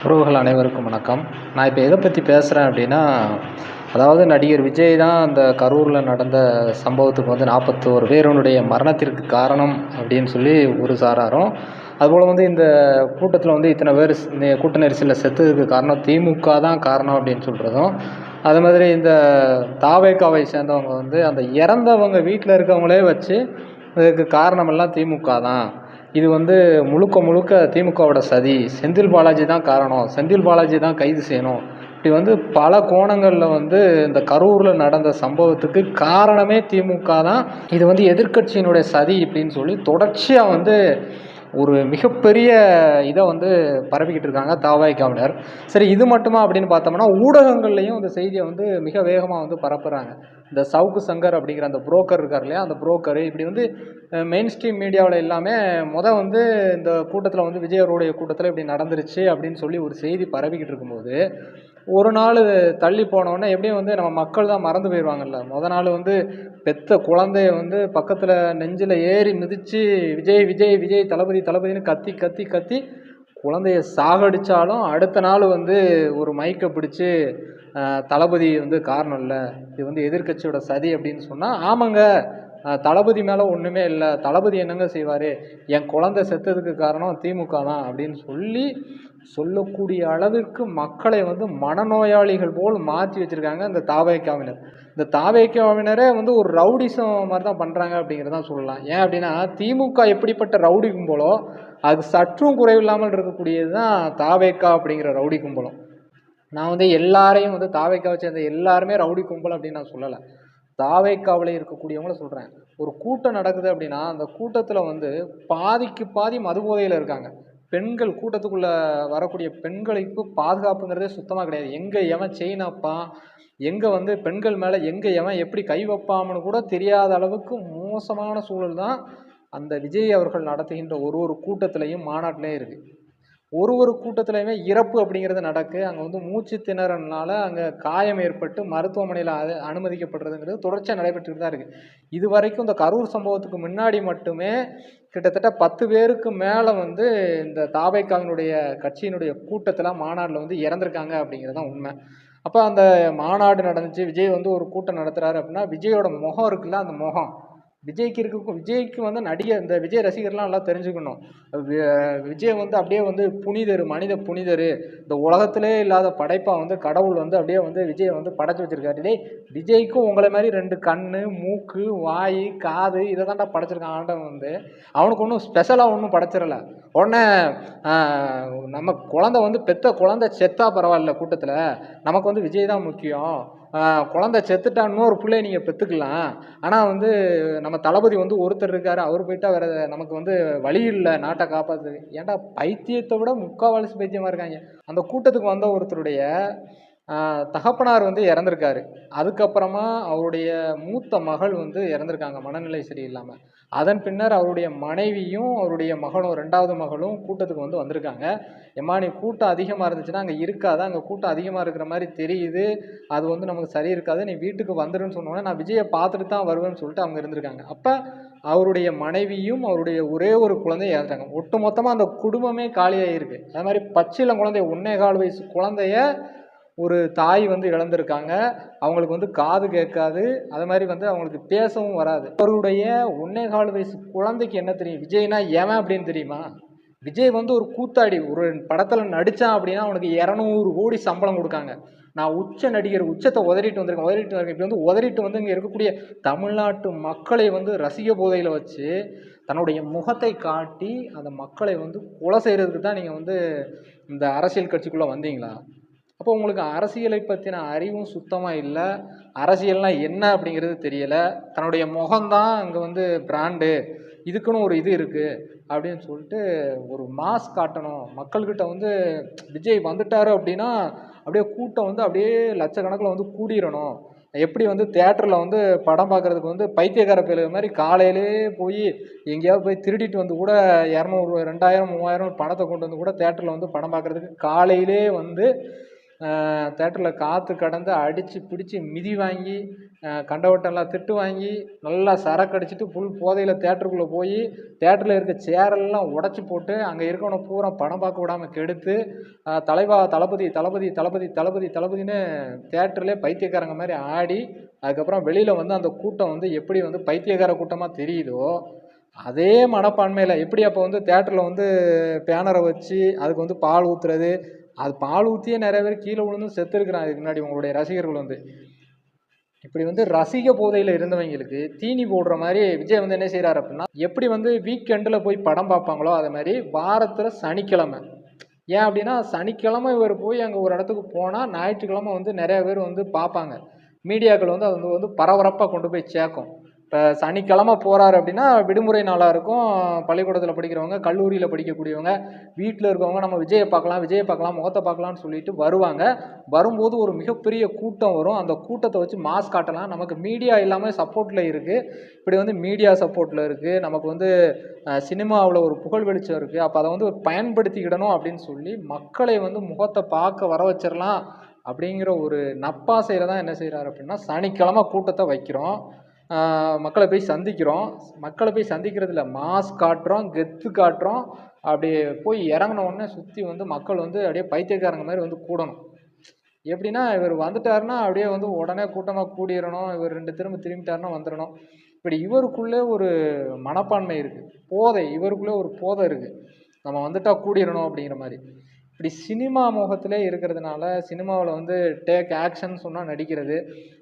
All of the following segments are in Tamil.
உறவுகள் அனைவருக்கும் வணக்கம். நான் இப்போ எதை பற்றி பேசுகிறேன் அப்படின்னா அதாவது நடிகர் விஜய் தான் அந்த கரூரில் நடந்த சம்பவத்துக்கு வந்து நாற்பத்தோரு பேருனுடைய மரணத்திற்கு காரணம் அப்படின்னு சொல்லி ஒரு சாராரும் அதுபோல் வந்து இந்த கூட்டத்தில் வந்து இத்தனை பேர் கூட்ட நெரிசலில் செத்ததுக்கு காரணம் திமுக தான் காரணம் அப்படின்னு சொல்கிறதும் அது மாதிரி இந்த தாவேக்காவை சேர்ந்தவங்க வந்து அந்த இறந்தவங்க வீட்டில் இருக்கவங்களே வச்சு இதுக்கு காரணமெல்லாம் திமுக தான். இது வந்து முழுக்க முழுக்க திமுகவோட சதி. செந்தில் பாலாஜி தான் காரணம். செந்தில் பாலாஜி தான் கைது செய்யணும். இப்படி வந்து பல கோணங்களில் வந்து இந்த கரூரில் நடந்த சம்பவத்துக்கு காரணமே திமுக தான். இது வந்து எதிர்க்கட்சியினுடைய சதி இப்படின்னு சொல்லி தொடர்ச்சியாக வந்து ஒரு மிகப்பெரிய இதை வந்து பரப்பிக்கிட்டு இருக்காங்க தாவாய்க்காவினர் சரி இது மட்டுமா அப்படின்னு பார்த்தோம்னா ஊடகங்கள்லையும் இந்த செய்தியை வந்து மிக வேகமாக வந்து பரப்புகிறாங்க இந்த சவுக்கு சங்கர் அப்படிங்கிற அந்த புரோக்கர் இருக்கார் இல்லையா? அந்த புரோக்கர் இப்படி வந்து மெயின் ஸ்ட்ரீம் மீடியாவில் எல்லாமே முத வந்து இந்த கூட்டத்தில் வந்து விஜயருடைய கூட்டத்தில் இப்படி நடந்துருச்சு அப்படின்னு சொல்லி ஒரு செய்தி பரவிக்கிட்டு இருக்கும்போது ஒரு நாள் தள்ளி போனோடனே எப்படியும் வந்து நம்ம மக்கள் தான் மறந்து போயிடுவாங்கல்ல மொதல் நாள் வந்து பெத்த குழந்தைய வந்து பக்கத்தில் நெஞ்சில் ஏறி மிதித்து விஜய் விஜய் விஜய் தளபதி தளபதின்னு கத்தி கத்தி கத்தி குழந்தைய சாகடிச்சாலும் அடுத்த நாள் வந்து ஒரு மைக்கை பிடிச்சி தளபதி வந்து காரணம் இல்லை. இது வந்து எதிர்க்கட்சியோட சதி அப்படின்னு சொன்னால் ஆமாங்க தளபதி மேலே ஒன்றுமே இல்லை. தளபதி என்னங்க செய்வார்? என் குழந்தை செத்ததுக்கு காரணம் திமுக தான் அப்படின்னு சொல்லி சொல்லக்கூடிய அளவிற்கு மக்களை வந்து மனநோயாளிகள் போல் மாற்றி வச்சுருக்காங்க இந்த தாவேக்காவினர். இந்த தாவேக்காவினரே வந்து ஒரு ரவுடிசம் மாதிரி தான் பண்ணுறாங்க அப்படிங்கிறதான் சொல்லலாம். ஏன் அப்படின்னா திமுக எப்படிப்பட்ட ரவுடி கும்பலோ அது சற்றும் குறைவில்லாமல் இருக்கக்கூடியது தான் தாவேக்கா அப்படிங்கிற ரவுடி கும்பலம். நான் வந்து எல்லாரையும் வந்து தாவேக்காவை சேர்ந்த எல்லாருமே ரவுடி கும்பல் அப்படின்னு நான் சொல்லலை. தாவேக்காவில் இருக்கக்கூடியவங்கள சொல்கிறேன் ஒரு கூட்டம் நடக்குது அப்படின்னா அந்த கூட்டத்தில் வந்து பாதிக்கு பாதி மது போதையில் இருக்காங்க. பெண்கள் கூட்டத்துக்குள்ளே வரக்கூடிய பெண்களுக்கு பாதுகாப்புங்கிறதே சுத்தமாக கிடையாது. எங்கே எவன் செயின் வைப்பான்? எங்கே வந்து பெண்கள் மேலே எங்கே எவன் எப்படி கை வைப்பான்னு கூட தெரியாத அளவுக்கு மோசமான சூழல் தான் அந்த விஜய் அவர்கள் நடத்துகின்ற ஒரு ஒரு கூட்டத்திலையும் மாநாட்டிலையும் இருக்குது ஒரு ஒரு கூட்டத்துலையுமே இறப்பு அப்படிங்கிறது நடக்கு. அங்கே வந்து மூச்சு திணறனால அங்கே காயம் ஏற்பட்டு மருத்துவமனையில் அது அனுமதிக்கப்படுறதுங்கிறது தொடர்ச்சியாக நடைபெற்றுட்டு தான் இருக்குது இது வரைக்கும் இந்த கரூர் சம்பவத்துக்கு முன்னாடி மட்டுமே கிட்டத்தட்ட பத்து பேருக்கு மேலே வந்து இந்த தாபைக்காவினுடைய கட்சியினுடைய கூட்டத்தில் மாநாட்டில் வந்து இறந்துருக்காங்க அப்படிங்கிறது தான் உண்மை. அப்போ அந்த மாநாடு நடந்துச்சு. விஜய் வந்து ஒரு கூட்டம் நடத்துகிறாரு அப்படின்னா விஜயோட முகம் இருக்குல்ல அந்த முகம். விஜய்க்கு இருக்க விஜய்க்கு வந்து நடிகர் இந்த விஜய் ரசிகர்லாம் நல்லா தெரிஞ்சுக்கணும். விஜய் வந்து அப்படியே வந்து புனிதர் மனித புனிதர். இந்த உலகத்திலே இல்லாத படைப்பாக வந்து கடவுள் வந்து அப்படியே வந்து விஜயை வந்து படைச்சி வச்சிருக்காரு. டே விஜய்க்கும் உங்களை மாதிரி ரெண்டு கண் மூக்கு வாய் காது இதை தான்டா படைச்சிருக்கான் ஆண்டவன் வந்து. அவனுக்கு ஒன்றும் ஸ்பெஷலாக ஒன்றும் படைச்சிடல. உடனே நம்ம குழந்தை வந்து பெத்த குழந்தை செத்தா பரவாயில்ல கூட்டத்தில். நமக்கு வந்து விஜய் தான் முக்கியம். குழந்த குழந்தை செத்துட்டா இன்னொரு பிள்ளைய நீங்கள் பெற்றுக்கலாம் ஆனால் வந்து நம்ம தளபதி வந்து ஒருத்தர் இருக்காரு அவர் போயிட்டா வேற நமக்கு வந்து வழி இல்லை நாட்டை காப்பாற்று ஏன்டா பைத்தியத்தை விட முக்கால்வாசி பைத்தியமாக இருக்காங்க. அந்த கூட்டத்துக்கு வந்த ஒருத்தருடைய தகப்பனார் வந்து இறந்துருக்காரு. அதுக்கப்புறமா அவருடைய மூத்த மகள் வந்து இறந்துருக்காங்க மனநிலை சரியில்லாமல் அதன் பின்னர் அவருடைய மனைவியும் அவருடைய மகனும் ரெண்டாவது மகளும் கூட்டத்துக்கு வந்து வந்திருக்காங்க. எம்மா நீ கூட்டம் அதிகமாக இருந்துச்சுன்னா அங்கே இருக்காது? அங்கே கூட்டம் அதிகமாக இருக்கிற மாதிரி தெரியுது. அது வந்து நமக்கு சரி இருக்காது. நீ வீட்டுக்கு வந்துருன்னு சொன்னோன்னே நான் விஜயை பார்த்துட்டு தான் வருவேன்னு சொல்லிட்டு அவங்க இருந்திருக்காங்க. அப்போ அவருடைய மனைவியும் அவருடைய ஒரே ஒரு குழந்தைய இறந்துட்டாங்க. ஒட்டு மொத்தமாக அந்த குடும்பமே காலியாகிருக்கு அது மாதிரி பச்சிலம் குழந்தைய ஒன்னே கால் வயசு குழந்தைய ஒரு தாய் வந்து இழந்திருக்காங்க. அவங்களுக்கு வந்து காது கேட்காது. அது மாதிரி வந்து அவங்களுக்கு பேசவும் வராது. அவருடைய ஒன்னே கால் வயசு குழந்தைக்கு என்ன தெரியும்? விஜய்னா ஏன் அப்படின்னு தெரியுமா? விஜய் வந்து ஒரு கூத்தாடி ஒரு படத்தில் நடித்தான் அப்படின்னா அவனுக்கு இரநூறு கோடி சம்பளம் கொடுக்காங்க. நான் உச்ச நடிகர் உச்சத்தை உதறிட்டு வந்திருக்கேன் உதறிட்டு வந்திருக்கேன். இப்படி வந்து உதறிட்டு வந்து இங்கே இருக்கக்கூடிய தமிழ்நாட்டு மக்களை வந்து ரசிக போதையில் வச்சு தன்னுடைய முகத்தை காட்டி அந்த மக்களை வந்து கொலை செய்கிறதுக்கு தான் நீங்கள் வந்து இந்த அரசியல் கட்சிக்குள்ளே வந்தீங்களா? அப்போ உங்களுக்கு அரசியலை பற்றின அறிவும் சுத்தமாக இல்லை அரசியல்னால் என்ன அப்படிங்கிறது தெரியலை. தன்னுடைய முகம்தான் அங்கே வந்து பிராண்டு இதுக்குன்னு ஒரு இது இருக்குது அப்படின்னு சொல்லிட்டு ஒரு மாஸ் காட்டணும். மக்கள்கிட்ட வந்து விஜய் வந்துட்டாரு அப்படின்னா அப்படியே கூட்டம் வந்து அப்படியே லட்சக்கணக்கில் வந்து கூடிடணும் எப்படி வந்து தேட்டரில் வந்து படம் பார்க்குறதுக்கு வந்து பைத்தியக்கார பேர் மாதிரி காலையிலே போய் எங்கேயாவது போய் திருடிட்டு வந்து கூட இரநூறு ரெண்டாயிரம் மூவாயிரம் பணத்தை கொண்டு வந்து கூட தேட்டரில் வந்து படம் பார்க்குறதுக்கு காலையிலே வந்து தேட்டரில் காற்று கடந்து அடித்து பிடிச்சி மிதி வாங்கி கண்டவட்டெல்லாம் திட்டு வாங்கி நல்லா சரக்கு அடிச்சுட்டு ஃபுல் போதையில் தேட்டருக்குள்ளே போய் தேட்டரில் இருக்க சேரெல்லாம் உடச்சி போட்டு அங்கே இருக்கவனை பூரா பணம் பார்க்க விடாமல் கெடுத்து தலைவா தளபதி தளபதி தளபதி தளபதி தளபதின்னு தேட்டர்லே பைத்தியக்காரங்க மாதிரி ஆடி அதுக்கப்புறம் வெளியில் வந்து அந்த கூட்டம் வந்து எப்படி வந்து பைத்தியக்கார கூட்டமாக தெரியுதோ அதே மனப்பான்மையில் எப்படி அப்போ வந்து தேட்டரில் வந்து பேனரை வச்சு அதுக்கு வந்து பால் ஊற்றுறது அது பால் ஊற்றியே நிறைய பேர் கீழே விழுந்து செத்துருக்குறான் இதுக்கு முன்னாடி உங்களுடைய ரசிகர்கள் வந்து. இப்படி வந்து ரசிக போதையில் இருந்தவங்களுக்கு தீனி போடுற மாதிரி விஜய் வந்து என்ன செய்கிறாரு அப்படின்னா எப்படி வந்து வீக்கெண்டில் போய் படம் பார்ப்பாங்களோ அதே மாதிரி வாரத்தில் சனிக்கிழமை. ஏன் அப்படின்னா சனிக்கிழமை இவர் போய் அங்கே ஒரு இடத்துக்கு போனால் ஞாயிற்றுக்கிழமை வந்து நிறையா பேர் வந்து பார்ப்பாங்க. மீடியாக்கள் வந்து அது வந்து பரபரப்பாக கொண்டு போய் சேர்க்கும். இப்போ சனிக்கிழமை போகிறாரு அப்படின்னா விடுமுறை நாளாக இருக்கும். பள்ளிக்கூடத்தில் படிக்கிறவங்க கல்லூரியில் படிக்கக்கூடியவங்க வீட்டில் இருக்கவங்க நம்ம விஜயை பார்க்கலாம் விஜயை பார்க்கலாம் முகத்தை பார்க்கலாம்னு சொல்லிட்டு வருவாங்க. வரும்போது ஒரு மிகப்பெரிய கூட்டம் வரும். அந்த கூட்டத்தை வச்சு மாஸ் காட்டலாம். நமக்கு மீடியா இல்லாமல் சப்போர்ட்டில் இருக்குது இப்படி வந்து மீடியா சப்போர்ட்டில் இருக்குது நமக்கு வந்து சினிமாவில் ஒரு புகழ் வெளிச்சம் இருக்குது அப்போ அதை வந்து பயன்படுத்திக்கிடணும் அப்படின்னு சொல்லி மக்களை வந்து முகத்தை பார்க்க வர வச்சிடலாம் அப்படிங்கிற ஒரு நப்பாசையில் தான் என்ன செய்கிறாரு அப்படின்னா சனிக்கிழமை கூட்டத்தை வைக்கிறோம். மக்களை போய் சந்திக்கிறோம். மக்களை போய் சந்திக்கிறதில்ல மாஸ் காட்டுறோம் கெத்து காட்டுறோம். அப்படியே போய் இறங்கின உடனே சுற்றி வந்து மக்கள் வந்து அப்படியே பைத்தியக்காரங்க மாதிரி வந்து கூடணும். எப்படின்னா இவர் வந்துட்டாருன்னா அப்படியே வந்து உடனே கூட்டமாக கூடிடணும் இவர் ரெண்டு திரும்ப திரும்பிட்டாருன்னா வந்துடணும் இப்படி இவருக்குள்ளே ஒரு மனப்பான்மை இருக்குது போதை இவருக்குள்ளே ஒரு போதை இருக்குது நம்ம வந்துட்டால் கூடிடணும் அப்படிங்கிற மாதிரி. இப்படி சினிமா முகத்திலே இருக்கிறதுனால சினிமாவில் வந்து டேக் ஆக்ஷன் சொன்னால் நடிக்கிறது.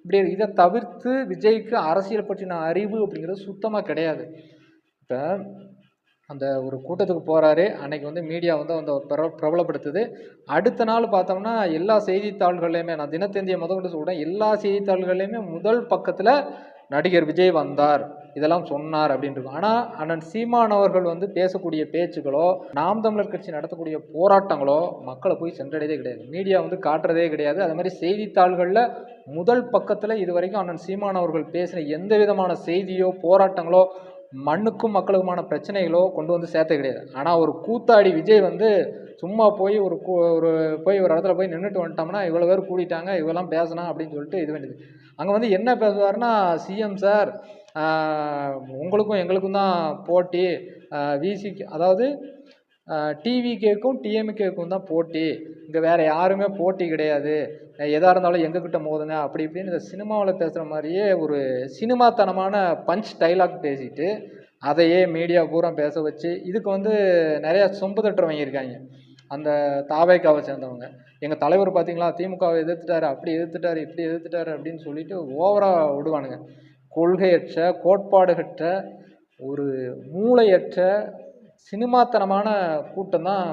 இப்படி இதை தவிர்த்து விஜய்க்கு அரசியல் பற்றின அறிவு அப்படிங்கிறது சுத்தமாக கிடையாது. இப்போ அந்த ஒரு கூட்டத்துக்கு போகிறாரு அன்னைக்கு வந்து மீடியா வந்து அந்த பிர பிரபலப்படுத்துது. அடுத்த நாள் பார்த்தோம்னா எல்லா செய்தித்தாள்கள்லையுமே நான் தினத்தந்தியை முதல் கொண்டு சொல்கிறேன் எல்லா செய்தித்தாள்கள்லையுமே முதல் பக்கத்தில் நடிகர் விஜய் வந்தார். இதெல்லாம் சொன்னார் அப்படின்ட்டு ஆனால் அண்ணன் சீமானவர்கள் வந்து பேசக்கூடிய பேச்சுகளோ நாம் தமிழர் கட்சி நடத்தக்கூடிய போராட்டங்களோ மக்களை போய் சென்றடையதே கிடையாது. மீடியா வந்து காட்டுறதே கிடையாது. அது மாதிரி செய்தித்தாள்களில் முதல் பக்கத்தில் இது வரைக்கும் அண்ணன் சீமானவர்கள் பேசின எந்த விதமான செய்தியோ போராட்டங்களோ மண்ணுக்கும் மக்களுக்குமான பிரச்சனைகளோ கொண்டு வந்து சேர்த்த கிடையாது. ஆனால் ஒரு கூத்தாடி விஜய் வந்து சும்மா போய் ஒரு ஒரு போய் ஒரு இடத்துல போய் நின்றுட்டு வந்துட்டோம்னா இவ்வளோ பேர் கூடிட்டாங்க இவெல்லாம் பேசினா அப்படின்னு சொல்லிட்டு இது வேண்டியது அங்கே வந்து என்ன பேசுவார்னா சிஎம் சார் உங்களுக்கும் எங்களுக்கும் தான் போட்டி விசிக்கு அதாவது டிவிகேக்கும் டிஎம்கேக்கும் தான் போட்டி. இங்கே வேறு யாருமே போட்டி கிடையாது. எதாக இருந்தாலும் எங்ககிட்ட மோதுங்க அப்படி இப்படின்னு இந்த சினிமாவில் பேசுகிற மாதிரியே ஒரு சினிமாத்தனமான பஞ்ச் டைலாக் பேசிட்டு அதையே மீடியா பூரா பேச வச்சு இதுக்கு வந்து நிறையா சொம்பு தட்டு வாங்கியிருக்காங்க அந்த தாவேக்காவை சேர்ந்தவங்க. எங்கள் தலைவர் பார்த்தீங்களா திமுகவை எதிர்த்துட்டாரு அப்படி எதிர்த்துட்டாரு இப்படி எதிர்த்துட்டாரு அப்படின்னு சொல்லிட்டு ஓவராக விடுவானுங்க. கொள்கையற்ற கோட்பாடுகற்ற ஒரு மூளையற்ற சினிமாத்தனமான கூட்டம் தான்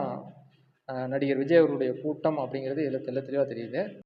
நடிகர் விஜய் அவருடைய கூட்டம் அப்படிங்கிறது இதில் தெல்ல தெளிவாக தெரியுது.